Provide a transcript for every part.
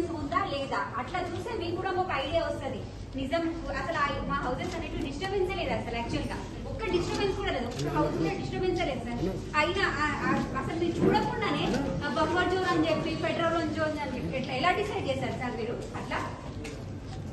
లేదా? అట్లా చూస్తే మీకు కూడా ఒక ఐడియా వస్తది. నిజం అసలు మా హౌసెస్ అనేవి డిస్టర్బెన్స్ లేదు అసలు యాక్చువల్గా. ఒక్క డిస్టర్బెన్స్ కూడా లేదు. ఒక్క హౌస్లో డిస్టర్బెన్స్ లేదు సార్ అయినా అసలు మీరు చూడకుండానే బఫర్ జోన్ అని చెప్పి పెట్రోల్ జోన్ అని చెప్పి ఇట్లా ఎలా డిసైడ్ చేశారు సార్ మీరు? అట్లా?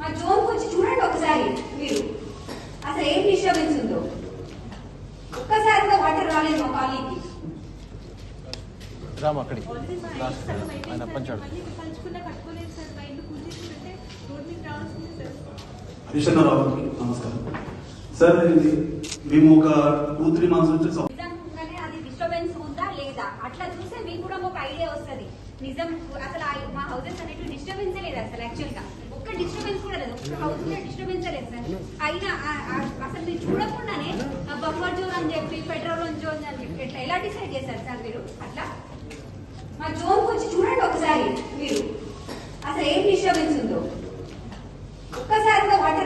మా జోన్ వచ్చి చూడండి ఒకసారి మీరు. అసలు ఏం డిస్టర్బెన్స్ ఉందో. ఒక్కసారి కూడా వాటర్ రాలేదు మా కాలనీకి రామ్ అక్కడికి. ఆయన పంచాడు. విశ్వనాథరావుకి నమస్కారం. సార్ ఇది మేము ఒక టూ త్రీ మంత్స్ నుంచి అది డిస్టర్బెన్స్ ఉందా లేదా? అట్లా చూస్తే మీకు కూడా ఒక ఐడియా వస్తది. నిజం అసలు ఆ- మా హౌసెస్ అనేవి డిస్టర్బెన్స్ లేదు అసలు యాక్చువల్గా? ఒక్క డిస్టర్బెన్స్ కూడా లేదు. ఒక్క హౌస్లో డిస్టర్బెన్స్ లేదు సార్. అయినా అసలు మీరు చూడకుండానే బఫర్ జోన్ అని చెప్పి పెట్రోల్ జోన్ అని చెప్పి ఇట్లా ఎలా డిసైడ్ చేశారు సార్ మీరు అట్లా మా జోన్ వచ్చి చూడండి ఒకసారి మీరు అసలు ఏం డిస్టర్బెన్స్ ఉందో ఒక్కసారి కూడా వాటర్